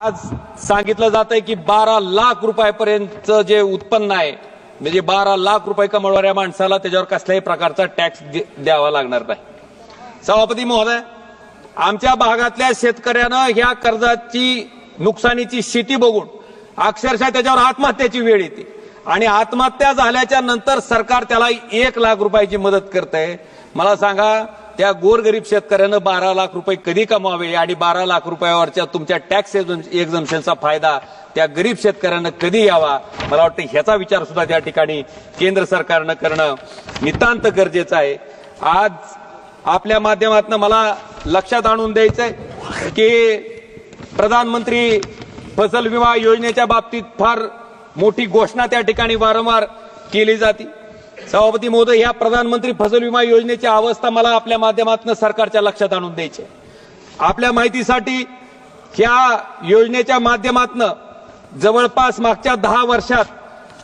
आज सांगितलं जात आहे की बारा लाख रुपयापर्यंत जे उत्पन्न आहे म्हणजे बारा लाख रुपये कमवणाऱ्या माणसाला त्याच्यावर कसल्याही प्रकारचा टॅक्स द्यावा लागणार नाही. सभापती महोदय आमच्या भागातल्या शेतकऱ्यानं ह्या कर्जाची नुकसानीची शेती बघून अक्षरशः त्याच्यावर आत्महत्याची वेळ येते. आणि आत्महत्या झाल्याच्यानंतर सरकार त्याला एक लाख रुपयाची मदत करत मला सांगा त्या गोरगरीब शेतकऱ्यानं बारा लाख रुपये कधी कमावे आणि बारा लाख रुपयावरच्या तुमच्या टॅक्स एक्झम्शनचा फायदा त्या गरीब शेतकऱ्यांना कधी यावा? मला वाटतं ह्याचा विचार सुद्धा त्या ठिकाणी केंद्र सरकारनं करणं नितांत गरजेचं आहे. आज आपल्या माध्यमातून मला लक्षात आणून द्यायचंय की प्रधानमंत्री फसल विमा योजनेच्या बाबतीत फार मोठी घोषणा त्या ठिकाणी वारंवार केली जाते. सभापती महोदय या प्रधानमंत्री फसल विमा योजनेची अवस्था मला आपल्या माध्यमातून सरकारच्या लक्षात आणून द्यायची आपल्या माहितीसाठी या योजनेच्या माध्यमातून जवळपास मागच्या दहा वर्षात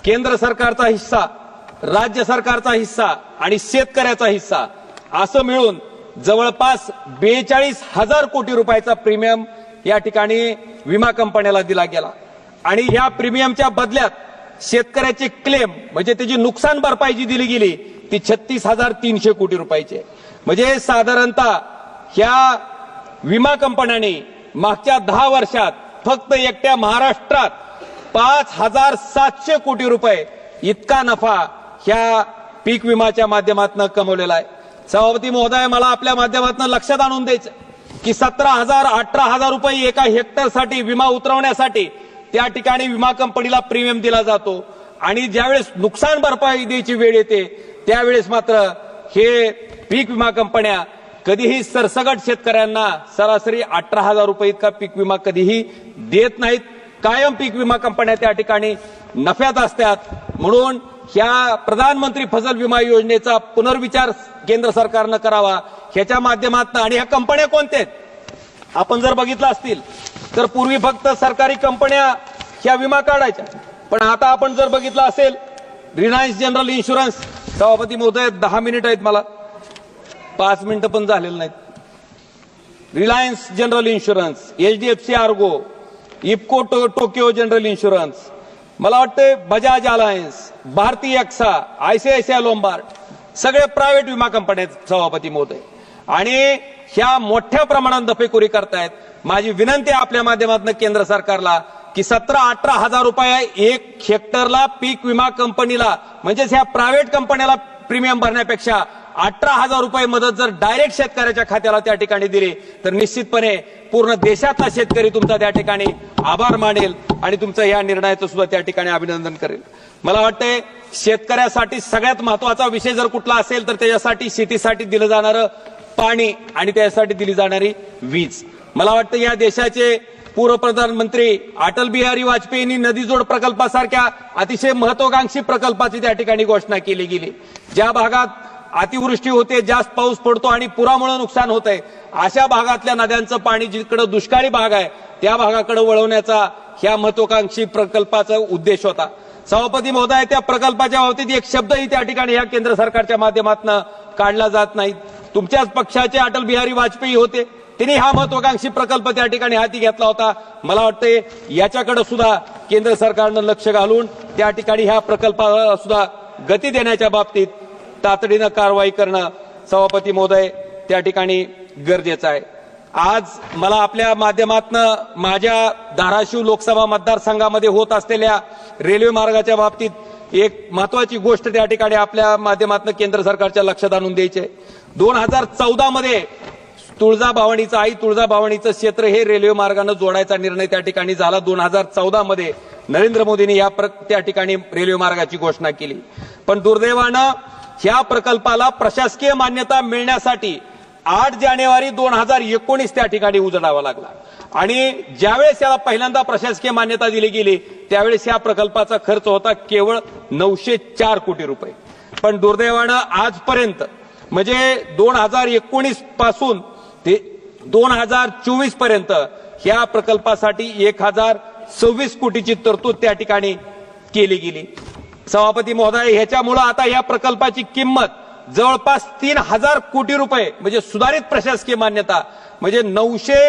केंद्र सरकारचा हिस्सा राज्य सरकारचा हिस्सा आणि शेतकऱ्याचा हिस्सा असं मिळून जवळपास बेचाळीस हजार कोटी रुपयाचा प्रीमियम या ठिकाणी विमा कंपन्याला दिला गेला. आणि ह्या प्रीमियमच्या बदल्यात शेतकऱ्याचे क्लेम म्हणजे त्याची नुकसान भरपाई जी दिली गेली ती छत्तीस हजार तीनशे कोटी रुपयाची म्हणजे साधारणतः ह्या विमा कंपन्यांनी मागच्या दहा वर्षात फक्त एकट्या महाराष्ट्रात पाच हजार सातशे कोटी रुपये इतका नफा ह्या पीक विमाच्या माध्यमातून कमवलेला आहे. सभापती महोदय मला आपल्या माध्यमातून लक्षात आणून द्यायचं की सतरा हजार अठरा हजार रुपये एका हेक्टरसाठी विमा उतरवण्यासाठी त्या ठिकाणी विमा कंपनीला प्रीमियम दिला जातो. आणि ज्यावेळेस नुकसान भरपाई द्यायची वेळ येते त्यावेळेस मात्र हे पीक विमा कंपन्या कधीही सरसगट शेतकऱ्यांना सरासरी अठरा हजार रुपये इतका पीक विमा कधीही देत नाहीत. कायम पीक विमा कंपन्या त्या ठिकाणी नफ्यात असतात. म्हणून ह्या प्रधानमंत्री फसल विमा योजनेचा पुनर्विचार केंद्र सरकारनं करावा. ह्याच्या माध्यमातून आणि ह्या कंपन्या कोणत्या आहेत? आपण जर बघितलं असतील तर पूर्वी फक्त सरकारी कंपन्या ह्या विमा काढायच्या. पण आता आपण जर बघितलं असेल रिलायन्स जनरल इन्शुरन्स सभापती महोदय दहा मिनिट आहेत मला. पाच मिनिटं पण झालेलं नाहीत. Reliance general insurance H D F C Ergo IFFCO टो, टोकियो जनरल इन्शुरन्स मला वाटतं Bajaj Allianz Bharti AXA ICICI Lombard सगळे प्रायव्हेट विमा कंपन्या आहेत सभापती महोदय. आणि ह्या मोठ्या प्रमाणात दफेखोरी करतायत. माझी विनंती आहे आपल्या माध्यमातून केंद्र सरकारला की सतरा अठरा हजार रुपये एक हेक्टरला पीक विमा कंपनीला म्हणजेच ह्या प्रायव्हेट कंपन्याला प्रीमियम भरण्यापेक्षा अठरा हजार रुपये मदत जर डायरेक्ट शेतकऱ्याच्या खात्याला त्या ठिकाणी दिली तर निश्चितपणे पूर्ण देशातला शेतकरी तुमचा त्या ठिकाणी आभार मानेल आणि तुमचं या निर्णयाचं सुद्धा त्या ठिकाणी अभिनंदन करेल. मला वाटतंय शेतकऱ्यासाठी सगळ्यात महत्त्वाचा विषय जर कुठला असेल तर त्याच्यासाठी शेतीसाठी दिलं जाणारं पाणी आणि त्यासाठी दिली जाणारी वीज. मला वाटतं या देशाचे पूर्व प्रधानमंत्री अटल बिहारी वाजपेयींनी नदीजोड प्रकल्पासारख्या अतिशय महत्वाकांक्षी प्रकल्पाची त्या ठिकाणी घोषणा केली गेली. ज्या भागात अतिवृष्टी होते जास्त पाऊस पडतो आणि पुरामुळे नुकसान होत आहे अशा भागातल्या नद्यांचं पाणी जिकडे दुष्काळी भाग आहे त्या भागाकडे वळवण्याचा ह्या महत्वाकांक्षी प्रकल्पाचा उद्देश होता. सभापती महोदय त्या प्रकल्पाच्या बाबतीत एक शब्दही त्या ठिकाणी ह्या केंद्र सरकारच्या माध्यमातून काढला जात नाही. तुमच्याच पक्षाचे अटल बिहारी वाजपेयी होते. त्यांनी हा महत्वाकांक्षी प्रकल्प त्या ठिकाणी हाती घेतला होता. मला वाटतंय याच्याकडे सुद्धा केंद्र सरकारनं लक्ष घालून त्या ठिकाणी ह्या प्रकल्पाला सुद्धा गती देण्याच्या बाबतीत तातडीनं कारवाई करणं सभापती महोदय त्या ठिकाणी गरजेचं आहे. आज मला आपल्या माध्यमातनं माझ्या धाराशिव लोकसभा मतदारसंघामध्ये होत असलेल्या रेल्वे मार्गाच्या बाबतीत एक महत्वाची गोष्ट त्या ठिकाणी आपल्या माध्यमातून केंद्र सरकारच्या लक्षात आणून द्यायची आहे. दोन हजार चौदा मध्ये तुळजाभवानीचं आई तुळजाभवानीचं क्षेत्र हे रेल्वे मार्गानं जोडायचा निर्णय त्या ठिकाणी झाला. दोन हजार चौदा मध्ये नरेंद्र मोदींनी या प्र- त्या ठिकाणी रेल्वे मार्गाची घोषणा केली. पण दुर्दैवानं ह्या प्रकल्पाला प्रशासकीय मान्यता मिळण्यासाठी आठ जानेवारी दोन हजार एकोणीस त्या ठिकाणी उजडावा लागला. आणि ज्यावेळेस याला पहिल्यांदा प्रशासकीय मान्यता दिली गेली त्यावेळेस या प्रकल्पाचा खर्च होता केवळ नऊशे चार कोटी रुपये. पण दुर्दैवानं आजपर्यंत म्हणजे दोन हजार एकोणीसपासून ते दोन हजार चोवीसपर्यंत ह्या प्रकल्पासाठी एक हजार सव्वीस कोटीची तरतूद त्या ठिकाणी केली गेली. सभापती महोदय ह्याच्यामुळं आता या प्रकल्पाची किंमत जवळपास तीन हजार कोटी रुपये म्हणजे सुधारित प्रशासकीय मान्यता म्हणजे नऊशे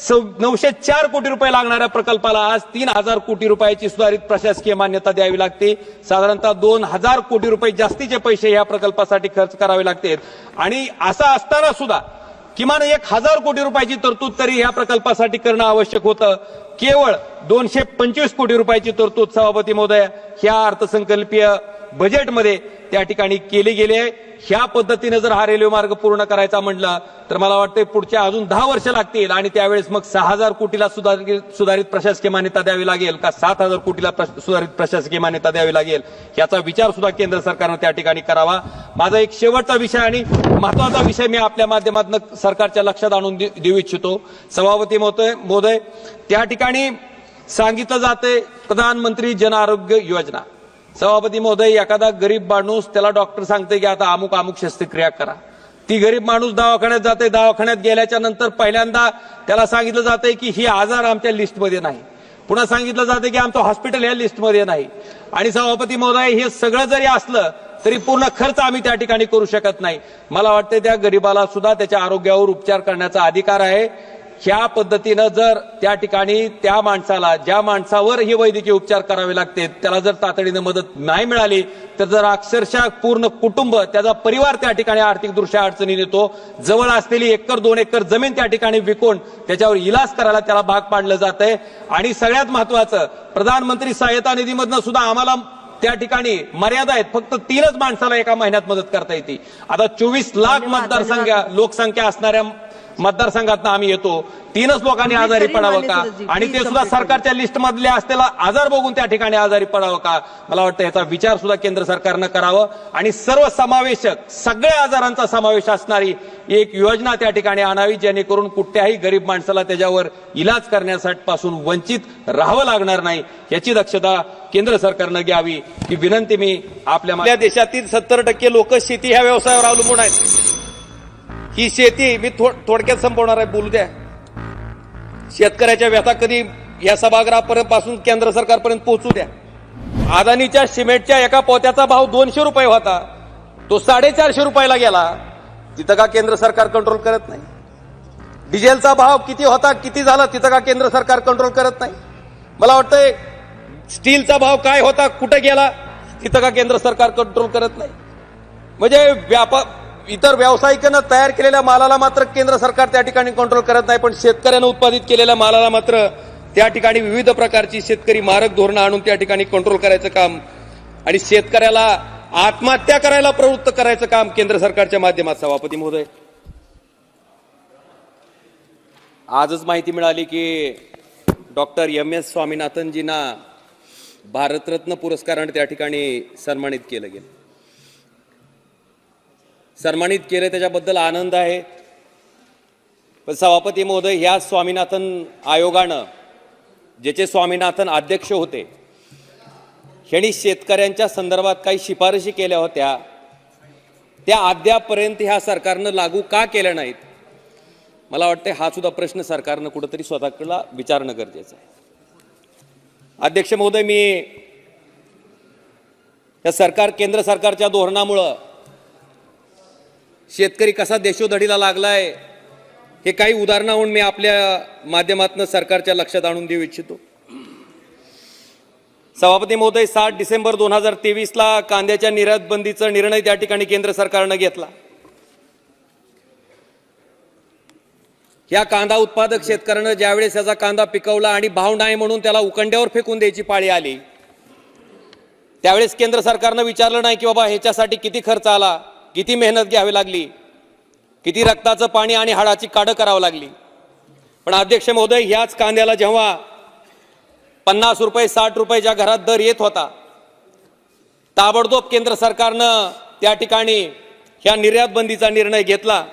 नऊशे चार कोटी रुपये लागणाऱ्या प्रकल्पाला आज तीन हजार कोटी रुपयाची सुधारित प्रशासकीय मान्यता द्यावी लागते. साधारणतः दोन हजार कोटी रुपये जास्तीचे पैसे या प्रकल्पासाठी खर्च करावे लागतात आणि असं असताना सुद्धा किमान एक हजार कोटी रुपयाची तरतूद तरी या प्रकल्पासाठी करणं आवश्यक होतं. केवळ दोनशे पंचवीस कोटी रुपयाची तरतूद सभापती महोदय ह्या अर्थसंकल्पीय बजेटमध्ये त्या ठिकाणी केले गेले आहे. ह्या पद्धतीने जर हा रेल्वे मार्ग पूर्ण करायचा म्हटलं तर मला वाटतं पुढच्या अजून दहा वर्ष लागतील आणि त्यावेळेस मग सहा हजार कोटीला सुधारित प्रशासकीय मान्यता द्यावी लागेल का सात हजार कोटीला सुधारित प्रशासकीय मान्यता द्यावी लागेल? याचा विचार सुद्धा केंद्र सरकारनं त्या ठिकाणी करावा. माझा एक शेवटचा विषय आणि महत्त्वाचा विषय मी आपल्या माध्यमातून सरकारच्या लक्षात आणून देऊ इच्छितो. सभापती महोदय महोदय त्या ठिकाणी सांगितलं जाते प्रधानमंत्री जन आरोग्य योजना. सभापती महोदय एखादा गरीब माणूस त्याला डॉक्टर सांगते की आता अमुक अमुक शस्त्रक्रिया करा. ती गरीब माणूस दवाखान्यात जाते दवाखान्यात गेल्याच्यानंतर पहिल्यांदा त्याला सांगितलं जाते की ही आजार आमच्या लिस्टमध्ये नाही. पुन्हा सांगितलं जाते की आमचं हॉस्पिटल या लिस्टमध्ये नाही. आणि सभापती महोदय हे सगळं जरी असलं तरी पूर्ण खर्च आम्ही त्या ठिकाणी करू शकत नाही. मला वाटतं त्या गरीबाला सुद्धा त्याच्या आरोग्यावर उपचार करण्याचा अधिकार आहे. ह्या पद्धतीनं जर त्या ठिकाणी त्या माणसाला ज्या माणसावर हे वैद्यकीय उपचार करावे लागते त्याला जर तातडीनं मदत नाही मिळाली तर जर अक्षरशः पूर्ण कुटुंब त्याचा परिवार त्या ठिकाणी आर्थिकदृष्ट्या अडचणीत येतो जवळ असलेली एकर दोन एकर जमीन त्या ठिकाणी विकून त्याच्यावर इलाज करायला त्याला भाग पाडलं जात आहे आणि सगळ्यात महत्वाचं प्रधानमंत्री सहायता निधीमधनं सुद्धा आम्हाला त्या ठिकाणी मर्यादा आहेत. फक्त तीनच माणसाला एका महिन्यात मदत करता येते. आता चोवीस लाख मतदारसंख्या लोकसंख्या असणाऱ्या मतदारसंघात आम्ही येतो. तीनच लोकांनी आजारी पडावं का? आणि ते सुद्धा सरकारच्या लिस्ट मधले असलेला आजार बघून त्या ठिकाणी आजारी पडावं का? मला वाटतं याचा विचार सुद्धा केंद्र सरकारनं करावं. आणि सर्व समावेशक सगळ्या आजारांचा समावेश असणारी एक योजना त्या ठिकाणी आणावी जेणेकरून कुठल्याही गरीब माणसाला त्याच्यावर इलाज करण्यासाठी पासून वंचित राहावं लागणार नाही याची दक्षता केंद्र सरकारनं घ्यावी ही विनंती मी आपल्या देशातील सत्तर टक्के लोक शेती ह्या व्यवसायावर अवलंबून आहेत. ही शेती मी थोडक्यात संपवणार आहे बोलू द्या. शेतकऱ्याच्या व्यथा कधी या सभागृहापर्यंत पासून केंद्र सरकारपर्यंत पोहोचू द्या. अदानीच्या सिमेंटच्या एका पोत्याचा भाव दोनशे रुपये होता. तो साडेचारशे रुपयाला गेला. तिथं का केंद्र सरकार कंट्रोल करत नाही? डिझेलचा भाव किती होता किती झाला तिथं का केंद्र सरकार कंट्रोल करत नाही? मला वाटतंय स्टीलचा भाव काय होता कुठे गेला तिथं का केंद्र सरकार कंट्रोल करत नाही? म्हणजे व्यापार इतर व्यावसायिकांना तयार केलेल्या मालाला मात्र केंद्र सरकार त्या ठिकाणी कंट्रोल करत नाही पण शेतकऱ्यानं उत्पादित केलेल्या मालाला मात्र त्या ठिकाणी विविध प्रकारची शेतकरी मारक धोरणं आणून त्या ठिकाणी कंट्रोल करायचं काम आणि शेतकऱ्याला आत्महत्या करायला प्रवृत्त करायचं काम केंद्र सरकारच्या माध्यमात सभापती महोदय. आजच माहिती मिळाली की डॉक्टर एम एस स्वामीनाथनजींना भारतरत्न पुरस्काराने त्या ठिकाणी सन्मानित केलं गेलं. सन्मानित केलं त्याच्याबद्दल आनंद आहे. पण सभापती महोदय ह्या स्वामीनाथन आयोगानं ज्याचे स्वामीनाथन अध्यक्ष होते ह्यांनी शेतकऱ्यांच्या संदर्भात काही शिफारशी केल्या होत्या. त्या अद्यापर्यंत ह्या सरकारनं लागू का केल्या नाहीत? मला वाटतं हा सुद्धा प्रश्न सरकारनं कुठंतरी स्वतःला विचारणं गरजेचं आहे. अध्यक्ष महोदय मी या सरकार केंद्र सरकारच्या धोरणामुळं शेतकरी कसा देशोधडीला लागलाय हे काही उदाहरणाहून मी आपल्या माध्यमातून सरकारच्या लक्षात आणून देऊ इच्छितो. सभापती महोदय सात डिसेंबर दोन हजार तेवीसला कांद्याच्या निर्यात बंदीचा निर्णय त्या ठिकाणी केंद्र सरकारनं घेतला. या कांदा उत्पादक शेतकऱ्यानं ज्यावेळेस याचा कांदा पिकवला आणि भाव नाही म्हणून त्याला उकंड्यावर फेकून द्यायची पाळी आली त्यावेळेस केंद्र सरकारनं विचारलं नाही की बाबा ह्याच्यासाठी किती खर्च आला. किती मेहनत घ्यावी लागली? किती रक्ताचं पाणी आणि हाडाची काढं करावं लागली? पण अध्यक्ष महोदय ह्याच कांद्याला जेव्हा पन्नास रुपये साठ रुपयाच्या घरात दर येत होता ताबडतोब केंद्र सरकारनं त्या ठिकाणी ह्या निर्यात बंदीचा निर्णय घेतला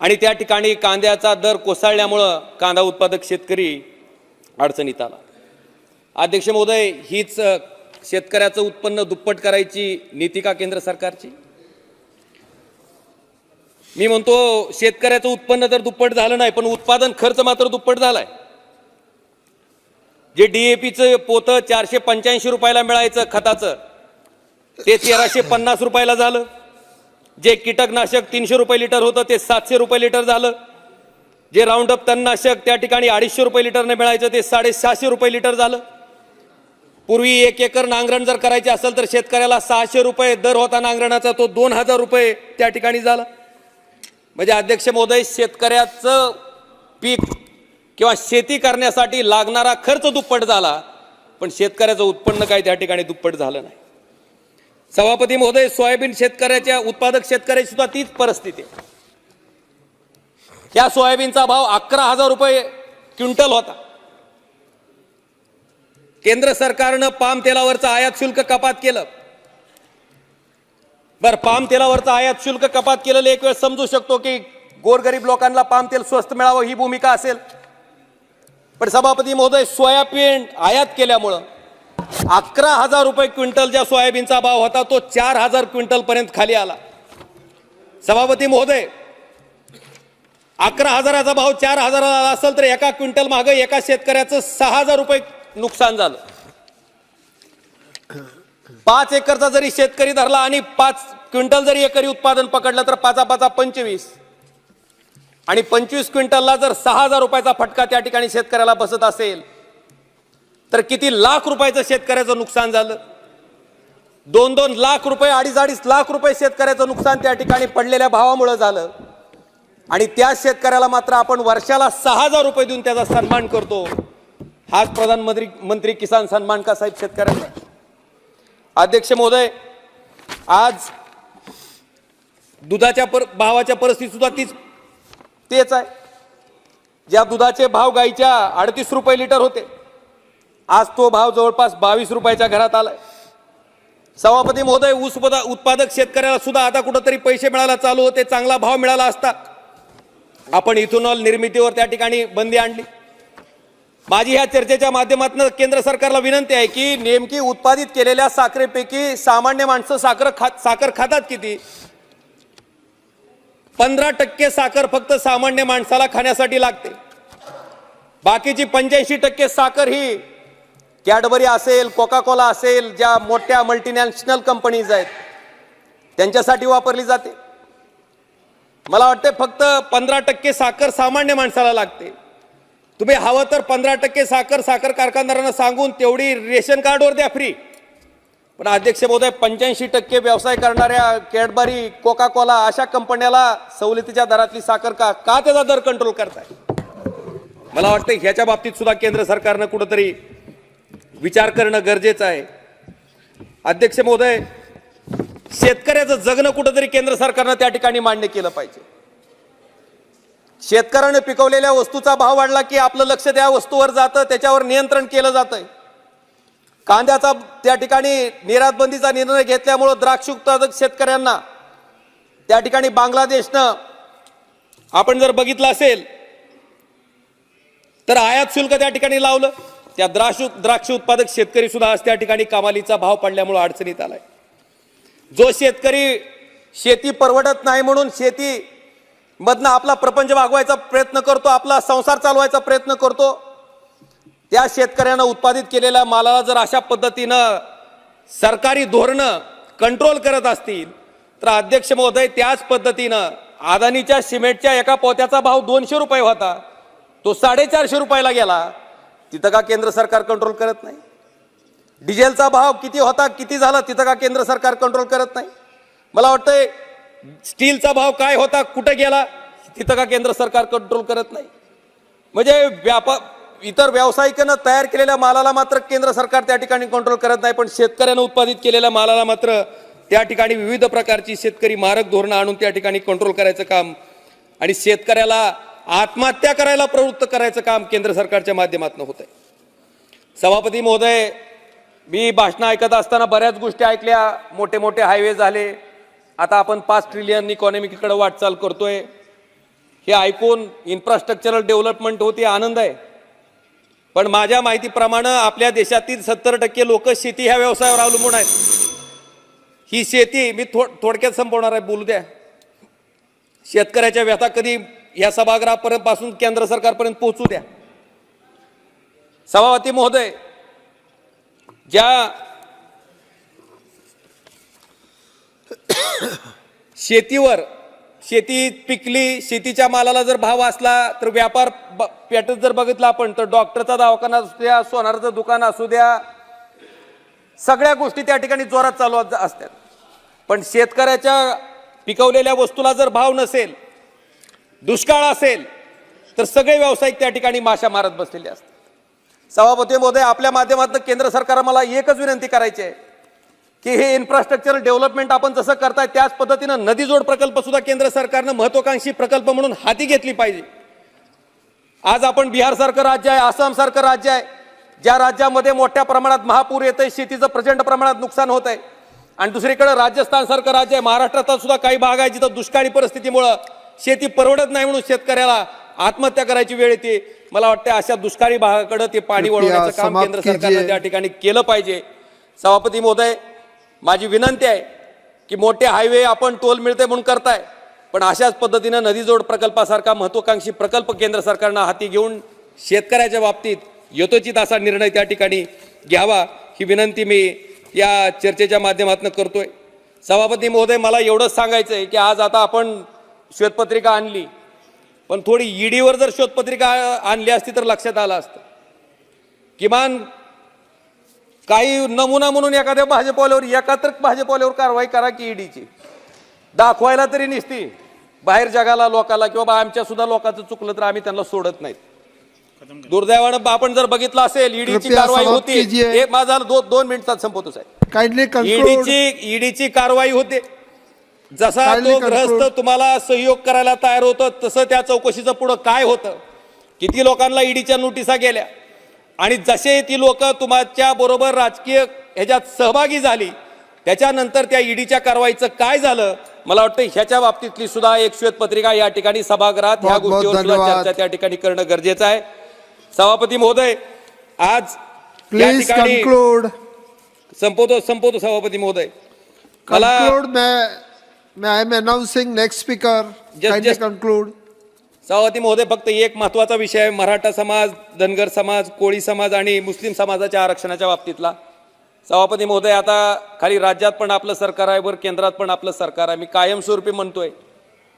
आणि त्या ठिकाणी कांद्याचा दर कोसळल्यामुळं कांदा उत्पादक शेतकरी अडचणीत आला. अध्यक्ष महोदय हीच शेतकऱ्याचं उत्पन्न दुप्पट करायची नीती का केंद्र सरकारची? मी म्हणतो शेतकऱ्याचं उत्पन्न तर दुप्पट झालं नाही पण उत्पादन खर्च मात्र दुप्पट झालाय. जे डीएपीचं पोतं चारशे पंच्याऐंशी रुपयाला मिळायचं खताचं ते तेराशे पन्नास रुपयाला झालं. जे कीटकनाशक तीनशे रुपये लिटर होतं ते सातशे रुपये लिटर झालं. जे राऊंडअप तणनाशक त्या ठिकाणी अडीचशे रुपये लिटरने मिळायचं ते साडेसहाशे रुपये लिटर झालं. पूर्वी एक एकर नांगरण जर करायची असेल तर शेतकऱ्याला सहाशे रुपये दर होता नांगरणाचा तो दोन हजार रुपये त्या ठिकाणी झाला. म्हणजे अध्यक्ष महोदय शेतकऱ्याचं पीक किंवा शेती करण्यासाठी लागणारा खर्च दुप्पट झाला पण शेतकऱ्याचं उत्पन्न काही त्या ठिकाणी दुप्पट झालं नाही. सभापती महोदय सोयाबीन शेतकऱ्याच्या उत्पादक शेतकऱ्याची सुद्धा तीच परिस्थिती आहे. या सोयाबीनचा भाव अकरा हजार रुपये क्विंटल होता. केंद्र सरकारनं पाम तेलावरचं आयात शुल्क कपात केलं. बर पाम तेलावरचं आयात शुल्क कपात केलेलं एक वेळ समजू शकतो की गोरगरीब लोकांना पाम तेल स्वस्त मिळावं ही भूमिका असेल. पण सभापती महोदय सोयाबीन आयात केल्यामुळं अकरा हजार रुपये क्विंटल ज्या सोयाबीनचा भाव होता तो चार हजार क्विंटल पर्यंत खाली आला. सभापती महोदय अकरा हजाराचा भाव चार हजाराला आला असेल तर एका क्विंटल मागं एका शेतकऱ्याचं सहा हजार रुपये नुकसान झालं. पाच एकरचा जरी शेतकरी धरला आणि पाच क्विंटल जरी एकरी उत्पादन पकडलं तर पाचा पाचा पंचवीस. आणि पंचवीस क्विंटलला जर सहा हजार रुपयाचा फटका त्या ठिकाणी शेतकऱ्याला बसत असेल तर किती लाख रुपयाचं शेतकऱ्याचं नुकसान झालं? दोन दोन लाख रुपये अडीच अडीच लाख रुपये शेतकऱ्याचं नुकसान त्या ठिकाणी पडलेल्या भावामुळं झालं. आणि त्या शेतकऱ्याला मात्र आपण वर्षाला सहा हजार रुपये देऊन त्याचा सन्मान करतो. आज प्रधानमंत्री मंत्री किसान सन्मान का साहेब शेतकऱ्यांना. अध्यक्ष महोदय आज दुधाच्या पर भावाच्या परिस्थिती सुद्धा तीच तेच आहे. ज्या दुधाचे भाव गाईच्या अडतीस रुपये लिटर होते आज तो भाव जवळपास बावीस रुपयाच्या घरात आलाय. सभापती महोदय ऊस उत्पादक शेतकऱ्याला सुद्धा आता कुठंतरी पैसे मिळायला चालू होते चांगला भाव मिळाला असता. आपण इथेनॉल निर्मितीवर त्या ठिकाणी बंदी आणली. माझी ह्या चर्चेच्या माध्यमातून केंद्र सरकारला विनंती आहे की नेमकी उत्पादित केलेल्या साखरेपैकी सामान्य माणसं साखर खात साखर खातात किती? पंधरा टक्के साखर फक्त सामान्य माणसाला खाण्यासाठी लागते. बाकीची पंच्याऐंशी टक्के साखर ही कॅडबरी असेल कोका कोला असेल ज्या मोठ्या मल्टीनॅशनल कंपनीज आहेत त्यांच्यासाठी वापरली जाते. मला वाटते फक्त पंधरा टक्के साखर सामान्य माणसाला लागते. तुम्ही हवं तर पंधरा टक्के साखर साखर कारखानदारांना सांगून तेवढी रेशन कार्डवर द्या फ्री पण अध्यक्ष महोदय पंच्याऐंशी टक्के व्यवसाय करणाऱ्या कॅडबरी कोका कोला अशा कंपन्याला सवलतीच्या दरातली साखर का का त्याचा दर कंट्रोल करताय? मला वाटतं ह्याच्या बाबतीत सुद्धा केंद्र सरकारनं कुठंतरी विचार करणं गरजेचं आहे. अध्यक्ष महोदय शेतकऱ्याचं जगणं कुठंतरी केंद्र सरकारनं त्या ठिकाणी मान्य केलं पाहिजे. शेतकऱ्याने पिकवलेल्या वस्तूचा भाव वाढला की आपलं लक्ष त्या वस्तूवर जातं त्याच्यावर नियंत्रण केलं जातं कांद्याचा त्या ठिकाणी निर्यात बंदीचा निर्णय घेतल्यामुळं द्राक्ष उत्पादक शेतकऱ्यांना त्या ठिकाणी बांगलादेशनं आपण जर बघितलं असेल तर आयात शुल्क त्या ठिकाणी लावलं. त्या द्राक्ष द्राक्ष उत्पादक शेतकरी सुद्धा आज त्या ठिकाणी कमालीचा भाव पडल्यामुळे अडचणीत आलाय. जो शेतकरी शेती परवडत नाही म्हणून शेती मधनं आपला प्रपंच भागवायचा प्रयत्न करतो आपला संसार चालवायचा प्रयत्न करतो. त्या शेतकऱ्यानं उत्पादित केलेल्या मालाला जर अशा पद्धतीनं सरकारी धोरणं कंट्रोल करत असतील तर अध्यक्ष महोदय त्याच पद्धतीनं अदानीच्या सिमेंटच्या एका पोत्याचा भाव दोनशे रुपये होता. तो साडेचारशे रुपयाला गेला. तिथं का केंद्र सरकार कंट्रोल करत नाही? डिझेलचा भाव किती होता किती झाला तिथं का केंद्र सरकार कंट्रोल करत नाही? मला वाटतंय स्टीलचा भाव काय होता कुठे गेला? तिथं का केंद्र सरकार कंट्रोल करत नाही? म्हणजे व्यापा इतर व्यावसायिकांना तयार केलेल्या मालाला मात्र केंद्र सरकार त्या ठिकाणी कंट्रोल करत नाही पण शेतकऱ्यानं उत्पादित केलेल्या मालाला मात्र त्या ठिकाणी विविध प्रकारची शेतकरी मारक धोरणं आणून त्या ठिकाणी कंट्रोल करायचं काम आणि शेतकऱ्याला आत्महत्या करायला प्रवृत्त करायचं काम केंद्र सरकारच्या माध्यमातून होत आहे सभापती महोदय मी भाषणं ऐकत असताना बऱ्याच गोष्टी ऐकल्या. मोठे मोठे हायवे झाले. आता आपण पाच ट्रिलियन इकॉनॉमिकडे वाटचाल करतोय. हे ऐकून इन्फ्रास्ट्रक्चरल डेव्हलपमेंट होती आनंद आहे. पण माझ्या माहितीप्रमाणे आपल्या देशातील सत्तर टक्के लोक शेती ह्या व्यवसायावर अवलंबून आहेत. ही शेती मी थो थोडक्यात संपवणार आहे बोलू द्या. शेतकऱ्याच्या व्यथा कधी या सभागृहापर्यंत पासून केंद्र सरकारपर्यंत पोहोचू द्या. सभापती महोदय ज्या शेतीवर शेती पिकली शेतीच्या मालाला जर भाव असला तर व्यापार ब- पेटत जर बघितला आपण तर डॉक्टरचा दवाखाना असू द्या सोनाराचं दुकान असू द्या सगळ्या गोष्टी त्या ठिकाणी जोरात चालू असतात. पण शेतकऱ्याच्या पिकवलेल्या वस्तूला जर भाव नसेल दुष्काळ असेल तर सगळे व्यावसायिक त्या ठिकाणी माशा मारत बसलेले असतात. सभापती महोदय आपल्या माध्यमातून केंद्र सरकार मला एकच विनंती करायची आहे. की हे इन्फ्रास्ट्रक्चर डेव्हलपमेंट आपण जसं करताय त्याच पद्धतीनं नदी जोड प्रकल्प सुद्धा केंद्र सरकारनं महत्वाकांक्षी प्रकल्प म्हणून हाती घेतली पाहिजे. आज आपण बिहार सारखं राज्य आहे आसाम सारखं राज्य आहे ज्या राज्यामध्ये मोठ्या प्रमाणात महापूर येत आहे शेतीचं प्रचंड प्रमाणात नुकसान होत आहे आणि दुसरीकडे राजस्थान सारखं राज्य आहे महाराष्ट्रात सुद्धा काही भाग आहे जिथं दुष्काळी परिस्थितीमुळं शेती परवडत नाही म्हणून शेतकऱ्याला आत्महत्या करायची वेळ येते. मला वाटतं अशा दुष्काळी भागाकडे ते पाणी वळवण्याचं काम केंद्र सरकारनं. त्या ठिकाणी केलं पाहिजे. सभापती महोदय माझी विनंती आहे की मोठे हायवे आपण टोल मिळते म्हणून करताय पण अशाच पद्धतीनं नदीजोड प्रकल्पासारखा महत्वाकांक्षी प्रकल्प केंद्र सरकारनं हाती घेऊन शेतकऱ्याच्या बाबतीत यथोचित असा निर्णय त्या ठिकाणी घ्यावा ही विनंती मी या चर्चेच्या माध्यमातून करतोय. सभापती महोदय मला एवढंच सांगायचं आहे की आज आता आपण श्वेतपत्रिका आणली पण थोडी ईडीवर जर शोधपत्रिका आणली असती तर लक्षात आलं असतं. किमान काही नमुना म्हणून एखाद्या भाजपवाल्यावर एकात्र भाजपवाल्यावर कारवाई करा की ईडीची दाखवायला तरी निसती. बाहेर जगाला लोकाला किंवा बा आमच्या सुद्धा लोकांचं चुकलं तर आम्ही त्यांना सोडत नाहीत. दुर्दैवानं आपण जर बघितलं असेल ईडीची कृपया कारवाई होती. एक माझा दोन दोन मिनिटात संपवतो साहेब. काइंडली कंक्लूड ईडीची ईडीची कारवाई होते. जसा तो. ग्रस्त तुम्हाला सहयोग करायला तयार होतं तसं त्या चौकशीचं पुढं काय होतं? किती लोकांना ईडीच्या नोटिसा गेल्या? आणि जसे ती लोक तुमच्या बरोबर राजकीय ह्याच्यात सहभागी झाली त्याच्यानंतर त्या ईडीच्या कारवाईचं काय झालं? मला वाटतं ह्याच्या बाबतीतली सुद्धा एक श्वेतपत्रिका या ठिकाणी सभागृहात ह्या गोष्टीवर. चर्चा त्या ठिकाणी करणं गरजेचं आहे. सभापती महोदय आज या प्लीज ठिकाणी कंक्लूड संपवतो संपवतो सभापती महोदय. मला मैं am announcing next speaker kindly just- conclude सभापती महोदय फक्त एक महत्त्वाचा विषय आहे मराठा समाज धनगर समाज कोळी समाज आणि मुस्लिम समाजाच्या आरक्षणाच्या बाबतीतला. सभापती महोदय आता खाली राज्यात पण आपलं सरकार आहे वर केंद्रात पण आपलं सरकार आहे. मी कायमस्वरूपी म्हणतोय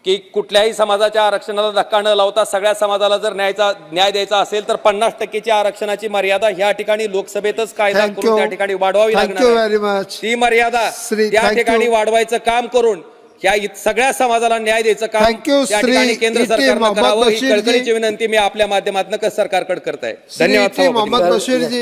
की कुठल्याही समाजाच्या आरक्षणाला धक्का न लावता सगळ्या समाजाला जर न्यायचा न्याय द्यायचा असेल तर पन्नास टक्केची आरक्षणाची मर्यादा ह्या ठिकाणी लोकसभेतच कायदा करून त्या ठिकाणी वाढवावी लागणार ती मर्यादा त्या. ठिकाणी वाढवायचं काम करून इत- सगळ्या समाजाला न्याय द्यायचं काम त्या ठिकाणी केंद्र इटी सरकारनं करावं. ही. कळकळीची विनंती मी आपल्या माध्यमातून सरकारकडे करताय. श्री धन्यवाद